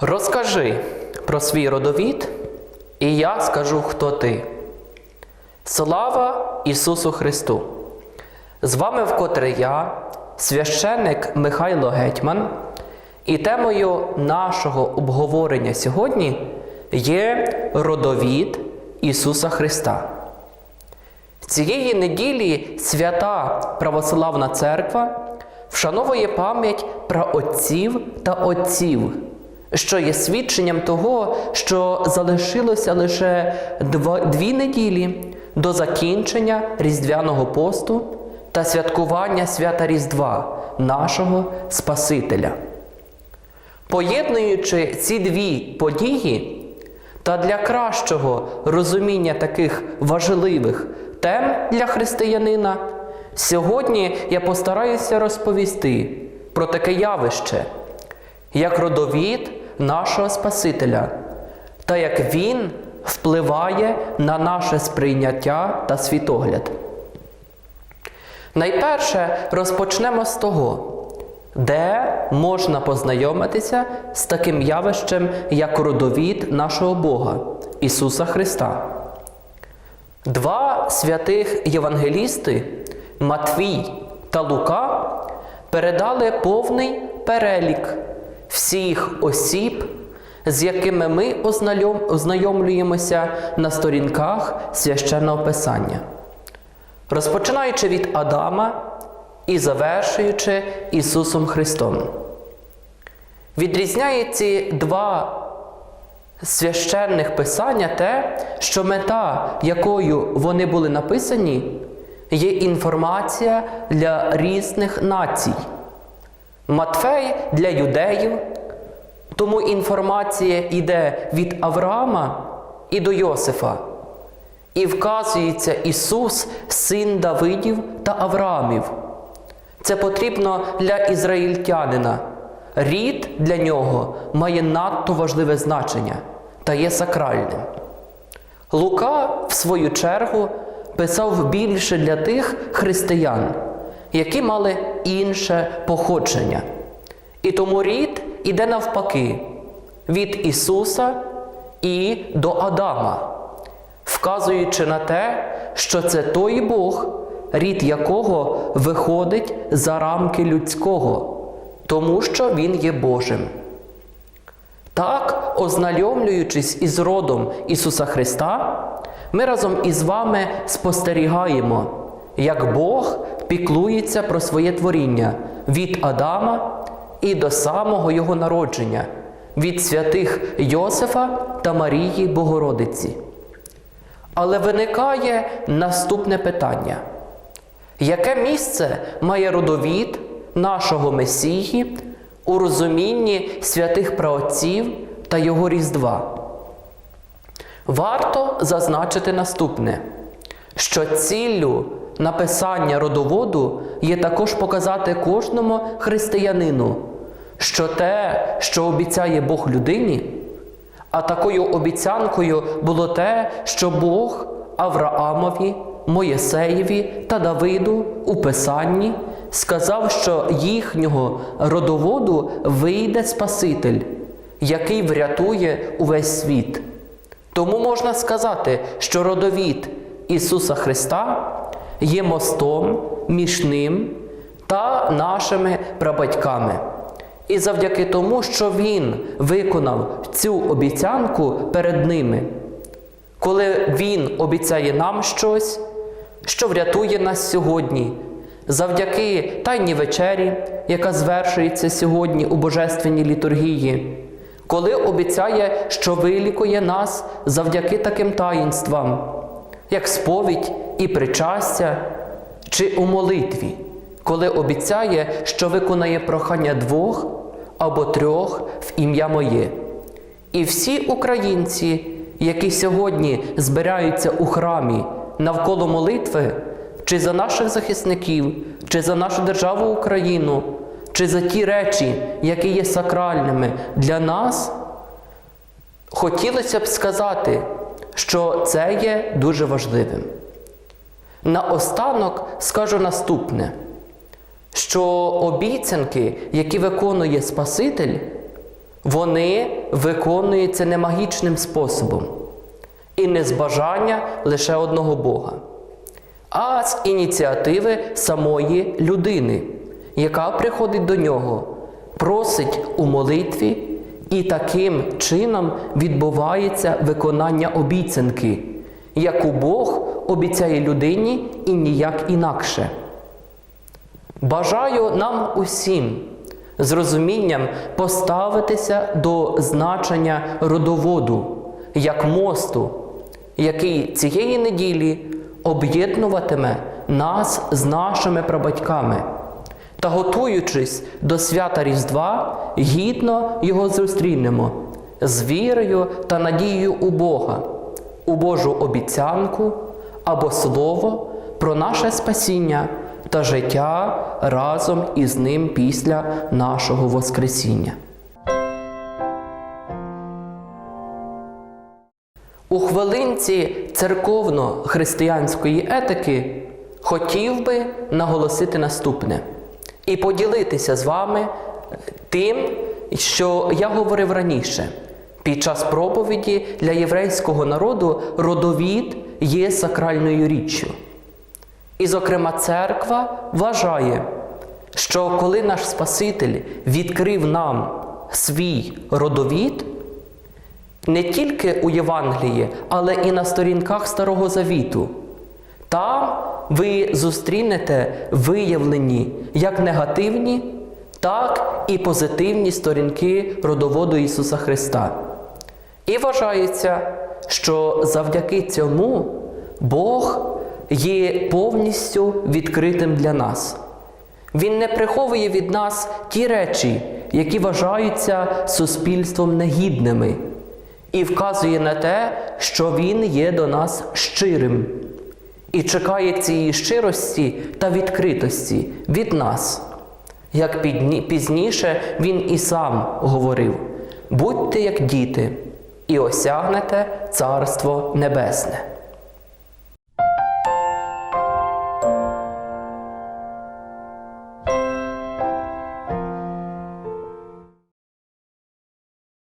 Розкажи про свій родовід, і я скажу, хто ти. Слава Ісусу Христу! З вами вкотре я, священник Михайло Гетьман, і темою нашого обговорення сьогодні є родовід Ісуса Христа. Цієї неділі свята Православна Церква вшановує пам'ять про отців та отців, що є свідченням того, що залишилося лише дві неділі до закінчення Різдвяного посту та святкування свята Різдва, нашого Спасителя. Поєднуючи ці дві події та для кращого розуміння таких важливих тем для християнина, сьогодні я постараюся розповісти про таке явище, як родовід нашого Спасителя, та як він впливає на наше сприйняття та світогляд. Найперше розпочнемо з того, де можна познайомитися з таким явищем, як родовід нашого Бога Ісуса Христа. Два святих євангелісти Матвій та Лука передали повний перелік всіх осіб, з якими ми ознайомлюємося на сторінках священного Писання, розпочинаючи від Адама і завершуючи Ісусом Христом. Відрізняє ці два священних писання те, що мета, якою вони були написані, є інформація для різних націй. Матфей для юдеїв, тому інформація йде від Авраама і до Йосифа. І вказується Ісус, син Давидів та Авраамів. Це потрібно для ізраїльтянина. Рід для нього має надто важливе значення та є сакральним. Лука, в свою чергу, писав більше для тих християн, які мали інше походження. І тому рід іде навпаки від Ісуса і до Адама, вказуючи на те, що це той Бог, рід якого виходить за рамки людського, тому що Він є Божим. Так, ознайомлюючись із родом Ісуса Христа, ми разом із вами спостерігаємо, як Бог піклується про своє творіння від Адама і до самого Його народження, від святих Йосифа та Марії Богородиці. Але виникає наступне питання: яке місце має родовід нашого Месії у розумінні святих праотців та Його Різдва? Варто зазначити наступне, що ціллю написання родоводу є також показати кожному християнину, що те, що обіцяє Бог людині, а такою обіцянкою було те, що Бог Авраамові, Моєсеєві та Давиду у Писанні сказав, що їхнього родоводу вийде Спаситель, який врятує увесь світ. Тому можна сказати, що родовід Ісуса Христа є мостом між ним та нашими прабатьками. І завдяки тому, що Він виконав цю обіцянку перед ними, коли Він обіцяє нам щось, що врятує нас сьогодні, завдяки Тайній вечері, яка звершується сьогодні у Божественній літургії, коли обіцяє, що вилікує нас завдяки таким таїнствам, як сповідь і причастя, чи у молитві, коли обіцяє, що виконає прохання двох або трьох в ім'я моє. І всі українці, які сьогодні збираються у храмі навколо молитви, чи за наших захисників, чи за нашу державу Україну, чи за ті речі, які є сакральними для нас, хотілося б сказати, що це є дуже важливим. Наостанок скажу наступне, що обіцянки, які виконує Спаситель, Вони виконуються не магічним способом і не з бажання лише одного Бога, а з ініціативи самої людини, яка приходить до нього, просить у молитві, і таким чином відбувається виконання обіцянки, яку Бог обіцяє людині і ніяк інакше. Бажаю нам усім з розумінням поставитися до значення родоводу як мосту, який цієї неділі об'єднуватиме нас з нашими прабатьками. Та готуючись до свята Різдва, гідно його зустрінемо з вірою та надією у Бога, у Божу обіцянку або Слово про наше спасіння та життя разом із Ним після нашого Воскресіння. У хвилинці церковно-християнської етики хотів би наголосити наступне і поділитися з вами тим, що я говорив раніше. Під час проповіді для єврейського народу родовід є сакральною річчю. І, зокрема, церква вважає, що коли наш Спаситель відкрив нам свій родовід, не тільки у Євангелії, але і на сторінках Старого Завіту. Там ви зустрінете виявлені як негативні, так і позитивні сторінки родоводу Ісуса Христа. І вважається, що завдяки цьому Бог є повністю відкритим для нас. Він не приховує від нас ті речі, які вважаються суспільством негідними, і вказує на те, що Він є до нас щирим і чекає цієї щирості та відкритості від нас. Як пізніше він і сам говорив: будьте як діти, і осягнете Царство Небесне.